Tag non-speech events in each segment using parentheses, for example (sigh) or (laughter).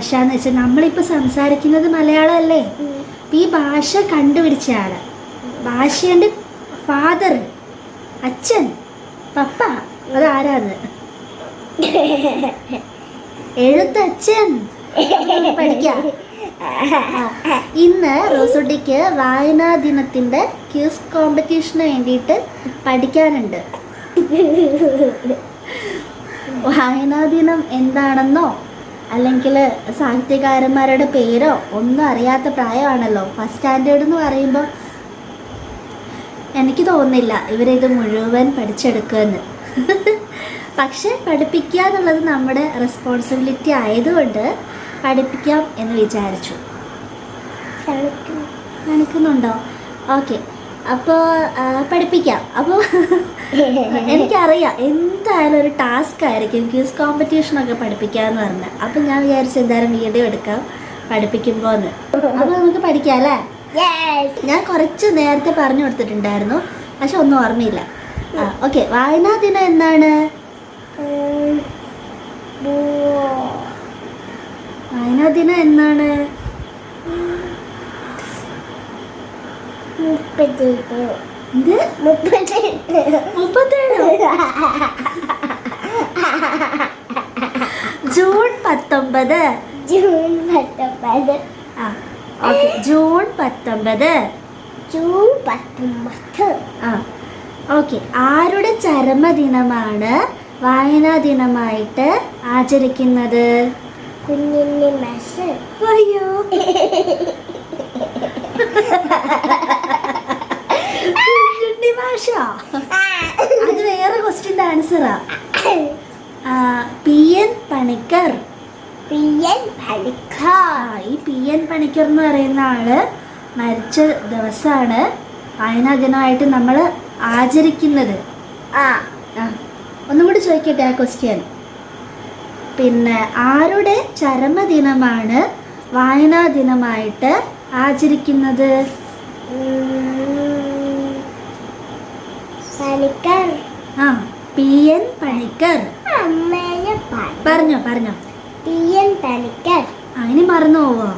ഭാഷ എന്ന് വെച്ചാൽ നമ്മളിപ്പോൾ സംസാരിക്കുന്നത് മലയാളമല്ലേ? ഈ ഭാഷ കണ്ടുപിടിച്ച ആൾ. ഭാഷയുടെ ഫാദർ അച്ഛൻ പപ്പ അത് ആരാത്? (laughs) എഴുത്തച്ഛൻ. പഠിക്കാം. ഇന്ന് റോസുട്ടിക്ക് വായനാ ദിനത്തിന്റെ ക്യൂസ് കോമ്പറ്റീഷന് വേണ്ടിയിട്ട് പഠിക്കാനുണ്ട്. (laughs) വായനാ ദിനം എന്താണെന്നോ അല്ലെങ്കിൽ സാഹിത്യകാരന്മാരുടെ പേരോ ഒന്നും അറിയാത്ത പ്രായമാണല്ലോ. ഫസ്റ്റ് സ്റ്റാൻഡേർഡ് എന്ന് പറയുമ്പോൾ എനിക്ക് തോന്നുന്നില്ല ഇവരിത് മുഴുവൻ പഠിച്ചെടുക്കുമെന്ന്. പക്ഷേ പഠിപ്പിക്കുക എന്നുള്ളത് നമ്മുടെ റെസ്പോൺസിബിലിറ്റി ആയതുകൊണ്ട് പഠിപ്പിക്കാം എന്ന് വിചാരിച്ചു. കാണിക്കുന്നുണ്ടോ ഓക്കെ അപ്പോൾ പഠിപ്പിക്കാം. അപ്പോൾ എനിക്കറിയാം എന്തായാലും ഒരു ടാസ്ക് ആയിരിക്കും ക്യൂസ് കോമ്പറ്റീഷനൊക്കെ പഠിപ്പിക്കാന്ന് പറഞ്ഞാൽ അപ്പം ഞാൻ വിചാരിച്ചു എന്തായാലും വീഡിയോ എടുക്കാം പഠിപ്പിക്കുമ്പോൾ എന്ന് അപ്പോൾ നമുക്ക് പഠിക്കാം അല്ലേ? ഞാൻ കുറച്ച് നേരത്തെ പറഞ്ഞു കൊടുത്തിട്ടുണ്ടായിരുന്നു പക്ഷെ ഒന്നും ഓർമ്മയില്ല. ആ ഓക്കെ വായനാ ദിനം എന്താണ് വായനാ ദിനം എന്നാണ്? എന്ത്? മുപ്പത്തേഴോ ജൂൺ പത്തൊമ്പത്. ജൂൺ പത്തൊമ്പത്. ആ ഓക്കെ. ജൂൺ പത്തൊമ്പത്. ജൂൺ പത്തൊമ്പത്. ആ ഓക്കെ. ആരുടെ ചരമദിനമാണ് വായനാ ദിനമായിട്ട് ആചരിക്കുന്നത്? കുഞ്ഞിന്റെ മാഷ്. അയ്യോ. (laughs) ഭാഷ. അത് വേറെ ക്വസ്റ്റ്യന്റെ ആൻസറാ P N Panicker. P N Panicker ഈ പി എൻ പണിക്കർ എന്ന് പറയുന്ന ആൾ മരിച്ച ദിവസമാണ് വായനാ ദിനമായിട്ട് നമ്മൾ ആചരിക്കുന്നത്. ആ. ആ ഒന്നും കൂടി ചോദിക്കട്ടെ ആ ക്വസ്റ്റ്യൻ പിന്നെ ആരുടെ ചരമദിനമാണ് വായനാ ദിനമായിട്ട് ആചരിക്കുന്നത്? ആ പി എൻ പണിക്കർ. പറഞ്ഞോ പറഞ്ഞോ. പറഞ്ഞോ എൻ പണിക്കർ. അങ്ങനെ മറന്നു പോവോ.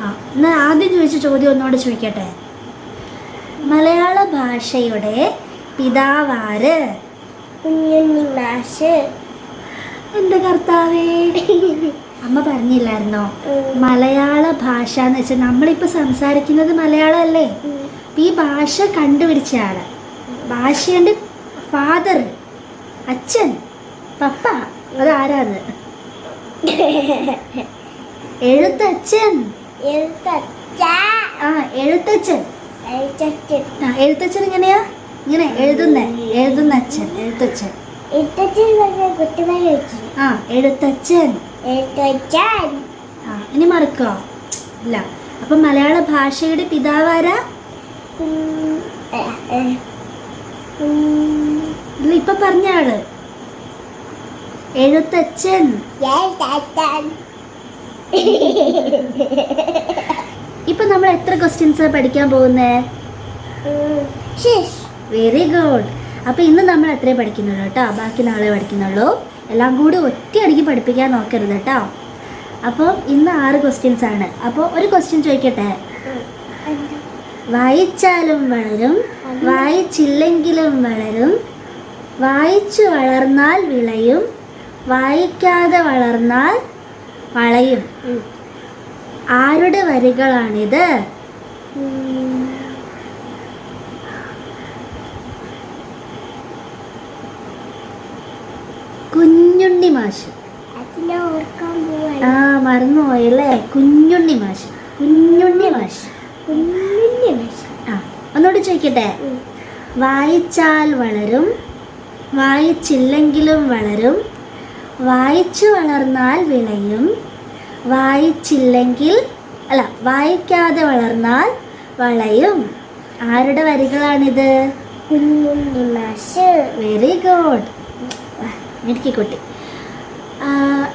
ആ എന്നാൽ ആദ്യം ചോദിച്ച ചോദ്യം ഒന്നുകൂടെ ചോദിക്കട്ടെ? മലയാള ഭാഷയുടെ പിതാവാര്? കുഞ്ഞുണ്ണി മാഷ്. എന്റെ കർത്താവേ? (laughs) അമ്മ പറഞ്ഞില്ലായിരുന്നോ? മലയാള ഭാഷ എന്ന് വെച്ചാൽ നമ്മളിപ്പോൾ സംസാരിക്കുന്നത് മലയാളമല്ലേ. അപ്പൊ ഈ ഭാഷ കണ്ടുപിടിച്ച ആൾ. ഭാഷയുടെ ഫാദർ അച്ഛൻ പപ്പ അത് ആരാന്ന് എഴുത്തച്ഛൻ. എഴുത്തച്ഛ ആ എഴുത്തച്ഛൻ. എഴുത്തച്ഛൻ. എങ്ങനെയാ? ഇങ്ങനെ എഴുതുന്ന എഴുതുന്ന അച്ഛൻ എഴുത്തച്ഛൻ എഴുത്തച്ഛൻ ആ എഴുത്തച്ഛൻ. ആ ഇനി മറക്കോ? ഇല്ല. അപ്പൊ മലയാള ഭാഷയുടെ പിതാവാരാ? ഇല്ല ഇപ്പൊ പറഞ്ഞ ആൾ എഴുത്തച്ഛൻ ഇപ്പൊ നമ്മൾ എത്ര ക്വസ്റ്റ്യൻസ് പഠിക്കാൻ പോകുന്നേ? വെരി ഗുഡ് അപ്പൊ ഇന്ന് നമ്മൾ അത്രേ പഠിക്കുന്നുള്ളൂ കേട്ടോ? ബാക്കി നാളെ പഠിക്കുന്നുള്ളൂ. എല്ലാം കൂടി ഒറ്റയടിക്ക് പഠിപ്പിക്കാൻ നോക്കരുത് കേട്ടോ. അപ്പോൾ ഇന്ന് ആറ് ക്വസ്റ്റ്യൻസ് ആണ്. അപ്പോൾ ഒരു ക്വസ്റ്റ്യൻ ചോദിക്കട്ടെ? വായിച്ചാലും വളരും വായിച്ചില്ലെങ്കിലും വളരും വായിച്ചു വളർന്നാൽ വിളയും വായിക്കാതെ വളർന്നാൽ വളയും. ആരുടെ വരികളാണിത് ഉം, കുഞ്ഞുണ്ണി മാഷ്. ആ മറന്നുപോയല്ലേ കുഞ്ഞുണ്ണി മാഷ്. കുഞ്ഞുണ്ണി മാഷ്. കുഞ്ഞുണ്ണി മാഷ്. ആ ഒന്നുകൂടി ചോദിക്കട്ടെ? വായിച്ചാൽ വളരും വായിച്ചില്ലെങ്കിലും വളരും വായിച്ചു വളർന്നാൽ വിളയും വായിച്ചില്ലെങ്കിൽ അല്ല വായിക്കാതെ വളർന്നാൽ വളയും. ആരുടെ വരികളാണിത്? വെരി ഗുഡ് മിടുക്കി കുട്ടി.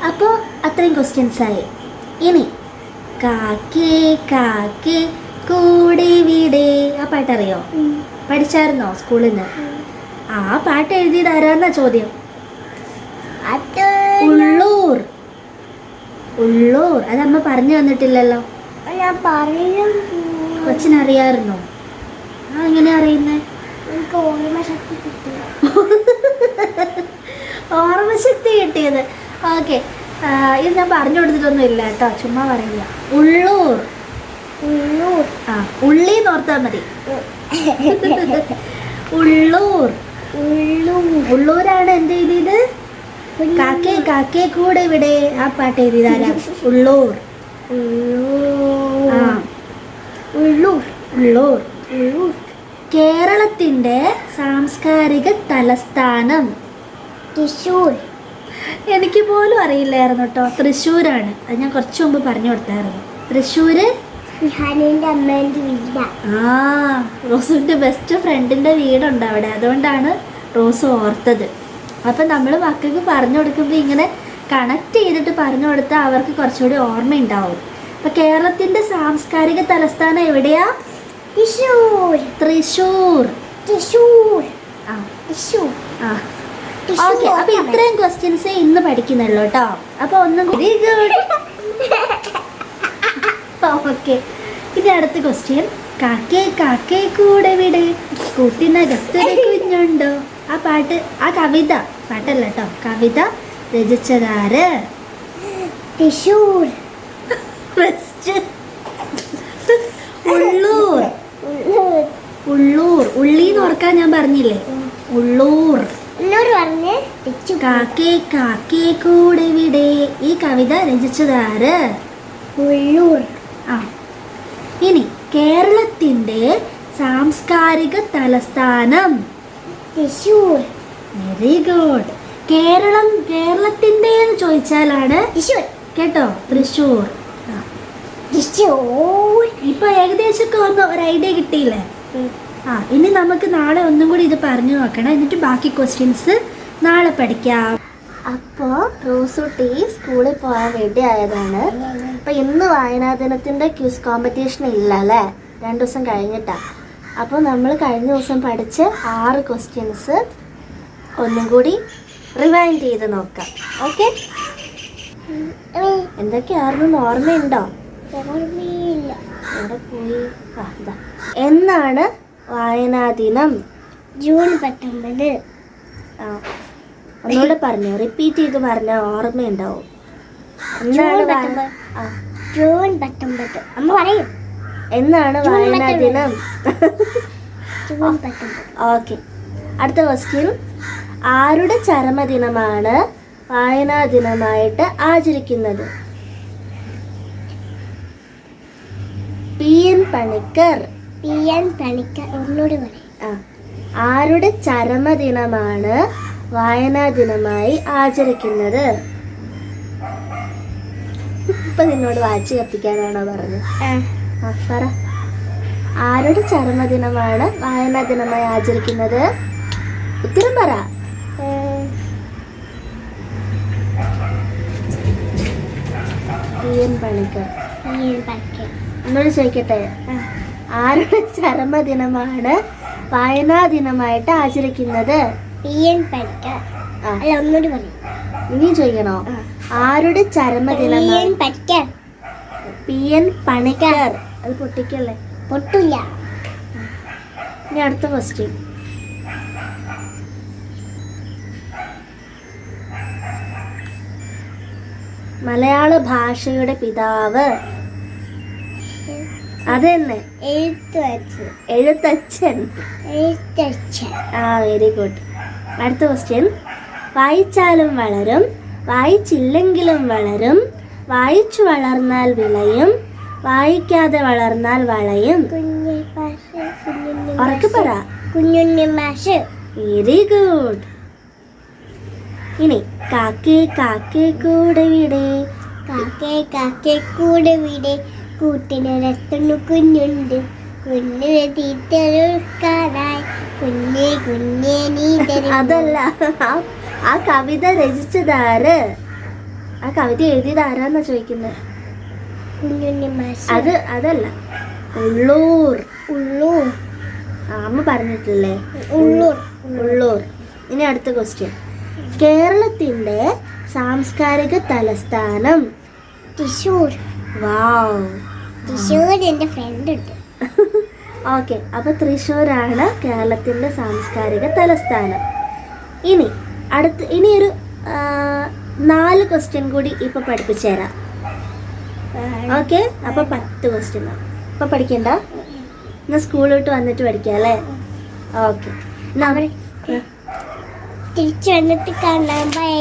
അപ്പോൾ അത്രയും ക്വസ്റ്റ്യൻസായി ഇനി കാക്കേ കാക്കേ കൂടെ വീടേ. ആ പാട്ടറിയോ? പഠിച്ചായിരുന്നോ സ്കൂളിൽ നിന്ന്? ആ പാട്ട് എഴുതിയത് ആരാന്നാ ചോദ്യം. ഉള്ളൂർ. ഉള്ളൂർ. അത് അമ്മ പറഞ്ഞു തന്നിട്ടില്ലല്ലോ. കൊച്ചിനറിയാമായിരുന്നോ ആ എങ്ങനെ അറിയുന്നേ? ഓർമ്മശക്തി (laughs) കിട്ടിയത്. ഓക്കെ. ഇത് ഞാൻ പറഞ്ഞു കൊടുത്തിട്ടൊന്നും ഇല്ല കേട്ടോ. ചുമ്മാ പറയില്ല ഉള്ളൂർ. ഉള്ളൂർ. ആ ഉള്ളി ഓർത്താൽ മതി. ഉള്ളൂർ. ഉള്ളൂർ. ഉള്ളൂരാണ് എന്ത് എഴുതിയത്? കാക്കേ കാക്കേ കൂടെ ഇവിടെ. ആ പാട്ട് എഴുതിയതാരാ? (laughs) ഉള്ളൂർ. ആ. ഉള്ളൂർ. ഉള്ളൂർ. ഉള്ളൂർ. കേരളത്തിന്റെ സാംസ്കാരിക തലസ്ഥാനം. തൃശ്ശൂർ. എനിക്ക് പോലും അറിയില്ലായിരുന്നു കേട്ടോ തൃശ്ശൂരാണ്. അത് ഞാൻ കുറച്ച് മുമ്പ് പറഞ്ഞു കൊടുത്തായിരുന്നു. തൃശ്ശൂര്? ആ റോസുവിന്റെ ബെസ്റ്റ് ഫ്രണ്ടിന്റെ വീടുണ്ട് അവിടെ. അതുകൊണ്ടാണ് റോസ് ഓർത്തത്. അപ്പം നമ്മൾ മക്കൾക്ക് പറഞ്ഞു കൊടുക്കുമ്പോൾ ഇങ്ങനെ കണക്ട് ചെയ്തിട്ട് പറഞ്ഞു കൊടുത്താൽ അവർക്ക് കുറച്ചുകൂടി ഓർമ്മയുണ്ടാവും. അപ്പം കേരളത്തിന്റെ സാംസ്കാരിക തലസ്ഥാനം എവിടെയാ? തൃശ്ശൂർ. തൃശ്ശൂർ. തൃശ്ശൂർ. ആ. തൃശ്ശൂർ. ആ. ഓക്കെ അപ്പൊ ഇത്രയും ക്വസ്റ്റ്യൻസ് ഇന്ന് പഠിക്കുന്നുള്ളൂ കേട്ടോ. അപ്പൊ ഒന്നും കൂടി ഓക്കെ (laughs) ഇനി അടുത്ത ക്വസ്റ്റ്യൻ കാക്കേ കാക്കേ കൂടെ വിട്. കൂട്ടിനകത്തൊരു കുഞ്ഞുണ്ടോ. ആ പാട്ട് ആ കവിത പാട്ടല്ല കേട്ടോ. കവിത രചിച്ചതാര്. ഉള്ളൂർ. ഉള്ളൂർ. ഉള്ളീന്ന് ഓർക്കാൻ ഞാൻ പറഞ്ഞില്ലേ? ഉള്ളൂർ. തൃശ്ശൂർ കാക്കേ കാക്കേ കൂടെ വിടേ. ഈ കവിത രചിച്ചതാര്? ഉള്ളൂർ ആ. ഇനി കേരളത്തിന്റെ സാംസ്കാരിക തലസ്ഥാനം. തൃശ്ശൂർ. Very good. കേരളം കേരളത്തിന്റെ എന്ന് ചോദിച്ചാലാണ് തൃശ്ശൂർ. കേട്ടോ തൃശ്ശൂർ. ആ. തൃശ്ശൂർ. ഇപ്പൊ ഏകദേശമൊക്കെ ഒന്ന് ഒരു ഐഡിയ കിട്ടിയില്ലേ? ആ ഇനി നമുക്ക് നാളെ ഒന്നും കൂടി ഇത് പറഞ്ഞു നോക്കണം. എന്നിട്ട് ബാക്കി ക്വസ്റ്റ്യൻസ് നാളെ പഠിക്കാം. അപ്പോൾ റോസുട്ടി സ്കൂളിൽ പോകാൻ വേണ്ടി ആയതാണ്. അപ്പം ഇന്ന് വായനാ ദിനത്തിന്റെ ക്യൂസ് കോമ്പറ്റീഷൻ ഇല്ല അല്ലേ? രണ്ട് ദിവസം കഴിഞ്ഞിട്ടാ. അപ്പോൾ നമ്മൾ കഴിഞ്ഞ ദിവസം പഠിച്ച ആറ് ക്വസ്റ്റ്യൻസ് ഒന്നും കൂടി റിവൈൻഡ് ചെയ്ത് നോക്കാം. ഓക്കെ എന്തൊക്കെയായിരുന്നു? ഓർമ്മയുണ്ടോ? എവിടെ പോയി? ആ ഇതാ. എന്നാണ് വായനാ ദിനം? ജൂൺ പത്തൊമ്പത്. ആ. ഒന്നുകൂടെ പറഞ്ഞു റിപ്പീറ്റ് ചെയ്ത് പറഞ്ഞാൽ ഓർമ്മയുണ്ടാവും. ഉണ്ടാവും ജൂൺ പത്തൊമ്പത്. അമ്മ പറയും. എന്നാണ് വായനാ ദിനം? ഓക്കെ. അടുത്ത ക്വസ്റ്റ്യൻ ആരുടെ ചരമദിനമാണ് വായനാ ദിനമായിട്ട് ആചരിക്കുന്നത്? P. N. Panicker. P. N. Panicker. ഒന്നുകൂടി പറയും. ആ. ആരുടെ ചരമദിനമാണ് വായനാ ദിനമായി ആചരിക്കുന്നത്. ഇപ്പൊ നിന്നോട് വാച്ച് കത്തിക്കാനാണോ പറഞ്ഞത്? പറ. ആരുടെ ചരമദിനമാണ് വായനാ ദിനമായി ആചരിക്കുന്നത്? ഉത്തരം പറ. പണിക്കർ. എന്നോട് ചോദിക്കട്ടെ? ആരുടെ ചരമദിനമാണ് വായനാ ദിനമായിട്ട് ആചരിക്കുന്നത്? ഇനി ചോദിക്കണോ? ആരുടെ ചരമദിനം പി എൻ പണിക്കർ. അത് പൊട്ടിക്കല്ലേ? പൊട്ടില്ല ഇനി അടുത്ത ക്വസ്റ്റ്യൻ മലയാള ഭാഷയുടെ പിതാവ്. അതന്നെ. എഴുത്ത് വെച്ച് എഴുത്തച്ഛൻ. എഴുത്തച്ഛൻ. ആ വെരി ഗുഡ് അടുത്ത ക്വസ്റ്റ്യൻ വായിച്ചാലും വളരും വായിച്ചില്ലെങ്കിലും വളരും വായിച്ചു വളർന്നാൽ വിളയും വായിക്കാതെ വളർന്നാൽ വളയും. ഉറക്കെ പറ. കുഞ്ഞുണ്ണി മാഷ്. വെരി ഗുഡ് ഇനി കാക്കേ കാക്കേ കൂടെ വിടെ. കാക്കേ കാക്കേ കൂടെ വീട്. കൂട്ടിനകത്തുന്നു കുഞ്ഞുണ്ട്. കുഞ്ഞിനെ തീറ്റൊരുക്കാനായി കുഞ്ഞെ കുഞ്ഞെ നീ തരുമോ? അതല്ല ആ- കവിത രചിച്ചതാര്? ആ കവിത എഴുതിയത് ആരാന്നാ ചോദിക്കുന്നത് അത് അതല്ല ഉള്ളൂർ. ഉള്ളൂർ. അമ്മ പറഞ്ഞിട്ടില്ലേ? ഉള്ളൂർ. ഉള്ളൂർ. ഇനി അടുത്ത ക്വസ്റ്റ്യൻ കേരളത്തിന്റെ സാംസ്കാരിക തലസ്ഥാനം? തൃശൂർ വാവ് തൃശ്ശൂർ എന്റെ ഫ്രണ്ട് ഉണ്ട്. (laughs) ഓക്കെ അപ്പോൾ തൃശ്ശൂരാണ് കേരളത്തിന്റെ സാംസ്കാരിക തലസ്ഥാനം. ഇനി അടുത്ത് ഒരു നാല് ക്വസ്റ്റ്യൻ കൂടി ഇപ്പൊ പഠിപ്പിച്ചു തരാം ഓക്കെ അപ്പോൾ പത്ത് ക്വസ്റ്റ്യൻ ഇപ്പൊ പഠിക്കണ്ട? എന്നാൽ സ്കൂളിൽ വിട്ട് വന്നിട്ട് പഠിക്കാം അല്ലേ? ഓക്കെ. തിരിച്ചു വന്നിട്ട് കാണാൻ ബൈ.